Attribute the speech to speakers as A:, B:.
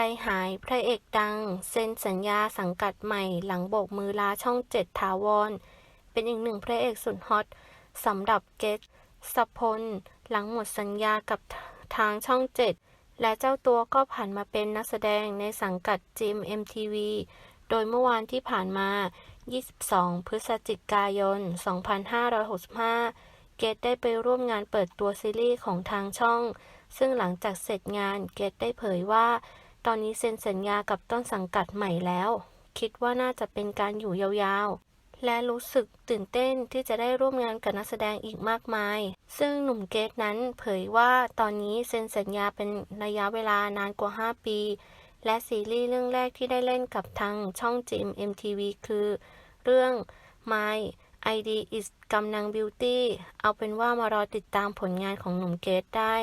A: ใจหายพระเอกดัง เซ็นสัญญาสังกัดใหม่หลังโบกมือลาช่องเจ็ดถาวร เป็นอีกหนึ่งพระเอกสุดฮอตสำหรับเกตสพล หลังหมดสัญญากับทางช่องเจ็ดและเจ้าตัวก็ผ่านมาเป็นนักแสดงในสังกัด GMMTV โดยเมื่อวานที่ผ่านมา 22 พฤศจิกายน 2565 เกตได้ไปร่วมงานเปิดตัวซีรีส์ของทางช่อง ซึ่งหลังจากเสร็จงาน เกตได้เผยว่า ตอนนี้เซ็นสัญญากับต้นสังกัดใหม่แล้ว คิดว่าน่าจะเป็นการอยู่ยาวๆ และรู้สึกตื่นเต้นที่จะได้ร่วมงานกับนักแสดงอีกมากมาย ซึ่งหนุ่มเกตนั้นเผยว่าตอนนี้เซ็นสัญญาเป็นระยะเวลานานกว่า 5 ปี และซีรีส์เรื่องแรกที่ได้เล่นกับทางช่อง GMMTV คือ เรื่อง My ID is กำนัง Beauty เอาเป็นว่ามารอติดตามผลงานของหนุ่มเกตได้